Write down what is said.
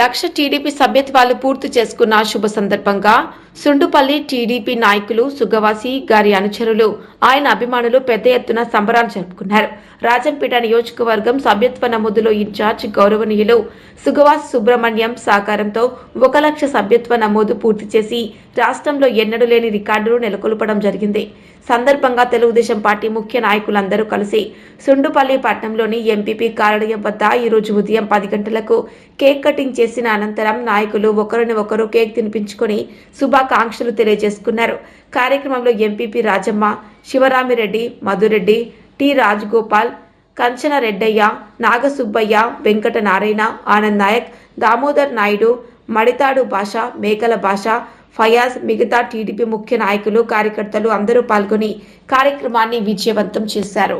లక్ష TDP సభ్యత్వాలు పూర్తి చేసుకున్న శుభ సందర్భంగా సుండుపల్లి టీడీపీ నాయకులు సుగవాసి గారి అనుచరులు ఆయన అభిమానులు పెద్ద ఎత్తున సంబరాలు జరుపుకున్నారు. రాజంపేట నియోజకవర్గం సభ్యత్వ నమోదులో ఇన్ఛార్జ్ గౌరవనీయులు సుగవాసి సుబ్రహ్మణ్యం సహకారంతో ఒక లక్ష సభ్యత్వ నమోదు పూర్తి చేసి రాష్ట్రంలో ఎన్నడూ లేని రికార్డులు నెలకొల్పడం జరిగింది. సందర్భంగా తెలుగుదేశం పార్టీ ముఖ్య నాయకులందరూ కలిసి సుండుపల్లి పట్టణంలోని ఎంపీపీ కార్యాలయం వద్ద ఈరోజు ఉదయం పది గంటలకు కేక్ కటింగ్ చేసి చేసిన అనంతరం నాయకులు ఒకరిని ఒకరు కేక్ తినిపించుకొని శుభాకాంక్షలు తెలియజేసుకున్నారు. కార్యక్రమంలో ఎంపీపీ రాజమ్మ శివరామిరెడ్డి మధురెడ్డి టి రాజగోపాల్ కంచన రెడ్డయ్య నాగసుబ్బయ్య వెంకట నారాయణ ఆనంద్ నాయక్ దామోదర్ నాయుడు మడితాడు భాష మేకల భాష ఫయాజ్ మిగతా టీడీపీ ముఖ్య నాయకులు కార్యకర్తలు అందరూ పాల్గొని కార్యక్రమాన్ని విజయవంతం చేశారు.